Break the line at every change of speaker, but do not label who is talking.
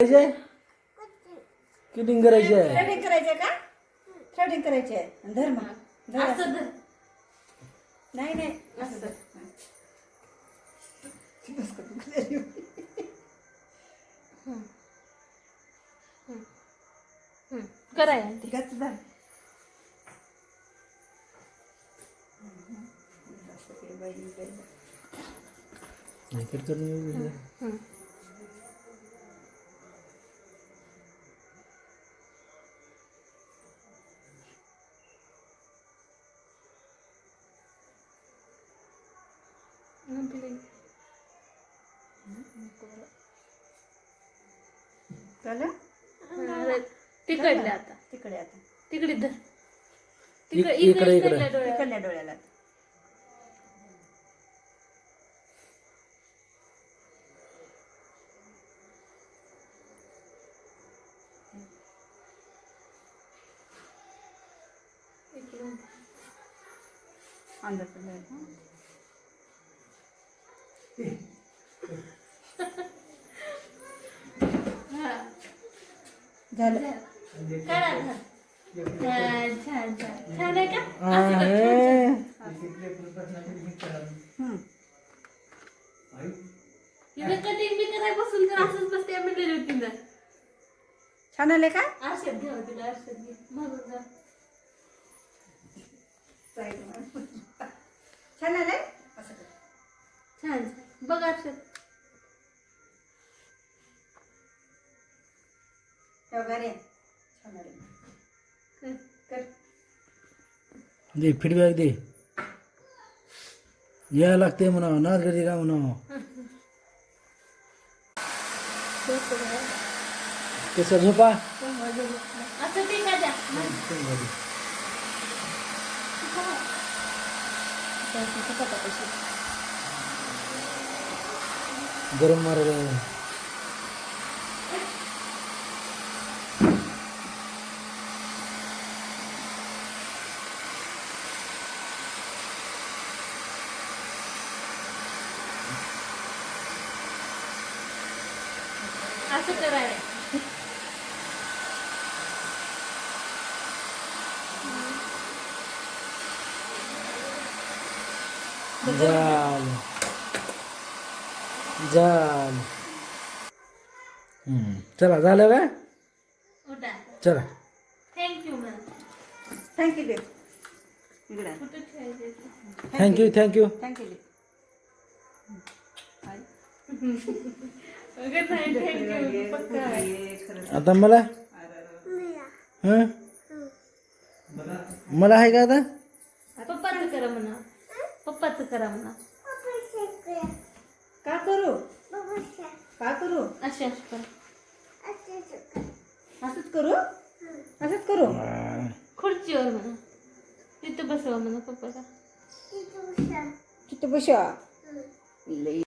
करायचे किटिंग करायची आहे
थ्रेडिंग करायचे का थ्रेडिंग करायचे धर मग धर असं.
असं धर.
नाही नाही असं धर.
हं. कराय आंटी.
गच्च धर
नाहीतर तर मी-
हं. हं, तिकडले आता.
तिकडे आता.
तिकडे धर. तिकडे
इकडे,
इकडे
इकडे.
इकडल्या डोळ्यात.
तिकडल्या डोळ्याला
इकडून.
हा. झालं
करा धर. छान छान आहे का कराय बसून तर असंच बसते म्हणलेली होती ना
छान आले का
आरशात घ्यावं तिला आरशात घे मग जा
छान आले
बघ. कर
दे फीडबॅक दे. या लागते म्हणा नाच कधी का म्हणा कसं झोपा.
असं
गरम मारायला
असं करायला.
झाल झाल हम्म. चला झालं का? चला.
थँक्यू
थँक्यू
थँक्यू थँक्यू आता मला. हं? मला आहे का आता?
पप्पाचं करा म्हणा. पप्पाचं करा म्हणा.
का करू का करू
अशी अशी करा
असंच करू असंच करू
खुर्चीवर म्हणा तिथं बसवा म्हणा पप्पाला
तिथं बसा लई